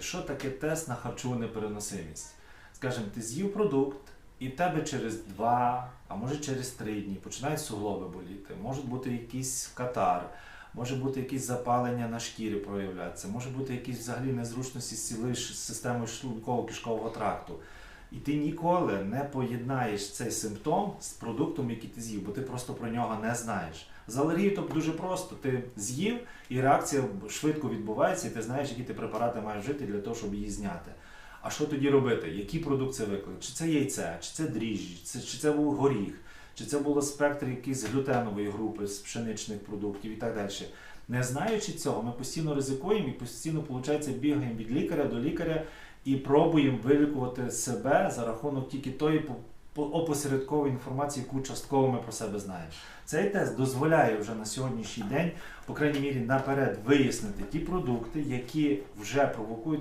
Що таке тест на харчову непереносимість? Скажімо, ти з'їв продукт, і в тебе через два, а може через три дні починають суглоби боліти, може бути якийсь катар, може бути якісь запалення на шкірі проявлятися, може бути якісь взагалі незручності з цілою системою шлунково-кишкового тракту. І ти ніколи не поєднаєш цей симптом з продуктом, який ти з'їв, бо ти просто про нього не знаєш. З алергією то дуже просто. Ти з'їв, і реакція швидко відбувається, і ти знаєш, які ти препарати маєш вжити для того, щоб її зняти. А що тоді робити? Який продукт це виклик? Чи це яйце, чи це дріжджі, чи це був горіх, чи це було спектр якийсь глютенової групи з пшеничних продуктів і так далі. Не знаючи цього, ми постійно ризикуємо і постійно, виходить, бігаємо від лікаря до лікаря і пробуємо вилікувати себе за рахунок тільки тої по- по- опосередкової інформації, яку частково ми про себе знаємо. Цей тест дозволяє вже на сьогоднішній день, по крайній мірі, наперед вияснити ті продукти, які вже провокують